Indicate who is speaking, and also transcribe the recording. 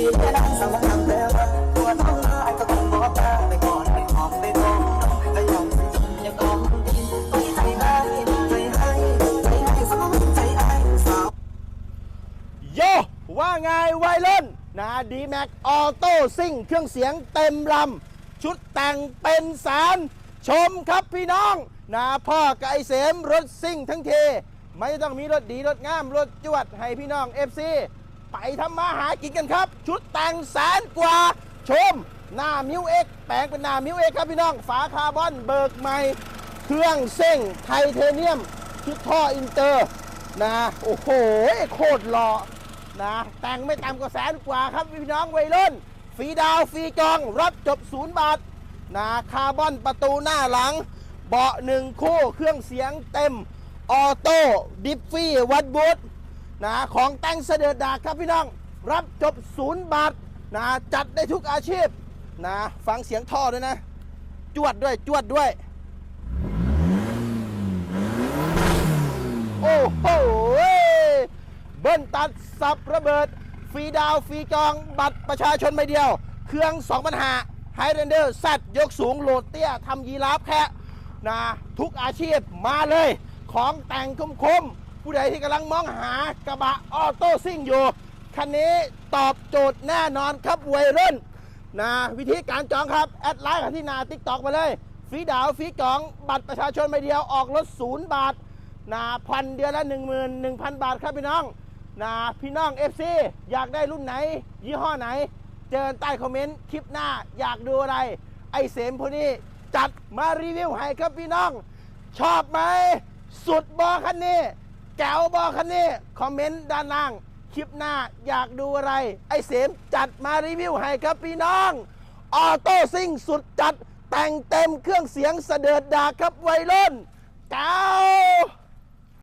Speaker 1: โยว่า
Speaker 2: ไงวัยรุ่นนะดีแม็กออโต้ซิ่งเครื่องเสียงเต็มลำ ชุดแต่งเป็นแสนชมครับพี่น้องนะพ่อกับไอเสมรถซิ่งทั้งเท ไม่ต้องมีรถดีรถงาม รถจวดให้พี่น้อง FC ไปทำมาหากินกันครับ ชุดแต่งแสนกว่า ชม หน้ามิวเอ็กแปลงเป็นหน้ามิวเอ็กครับพี่น้อง ฝาคาร์บอนเบิกใหม่ เครื่องเส้งไทเทเนียม ชุดท่ออินเตอร์นะโอ้โหโคตรหล่อนะแต่งไม่ต่ำกว่าแสนกว่าครับพี่น้องวัยรุ่นฟรีดาวฟรีจอง รับจบศูนย์บาทนะคาร์บอนประตูหน้าหลัง เบาะหนึ่งคู่เครื่องเสียงเต็ม ออโต้ดิฟฟี่วัดบูท นะของแต่งเสด็จดาครับพี่น้อง รับจบศูนย์บาทนะจัดได้ทุกอาชีพนะฟังเสียงท่อด้วยนะ จวดด้วยจวดด้วย โอ้โหเบิ้ลตัดสับระเบิด ฟรีดาวฟรีจองบัตรประชาชนใบเดียว เครื่อง2ปัญหาไฮเรนเดอร์สัตยกสูงโหลดเตี้ยทำยีราฟแคะนะทุกอาชีพมาเลย ของแต่งคมคมๆ ผู้ใดที่กำลังมองหากระบะออโต้ซิ่งอยู่ คันนี้ตอบโจทย์แน่นอนครับวัยรุ่นนะวิธีการจองครับ แอดไลน์กันที่นาติ๊กตอกมาเลย ฟรีดาวฟรีจองบัตรประชาชนใบเดียวออกรถศูนย์บาทนะพันเดือนละ11,000 บาทครับพี่น้องนะพี่น้อง FC อยากได้รุ่นไหน ยี่ห้อไหน เจอใต้คอมเมนต์คลิปหน้าอยากดูอะไร ไอเสมพวกนี้จัดมารีวิวให้ครับพี่น้อง ชอบไหม สุดบอคันนี้ แกวบอคันนี้คอมเมนต์ด้านล่าง คลิปหน้าอยากดูอะไร ไอเสมจัดมารีวิวให้ครับพี่น้อง ออโต้ซิ่งสุดจัด แต่งเต็มเครื่องเสียงเสดิร์ดดาครับวัยรุ่นเก้า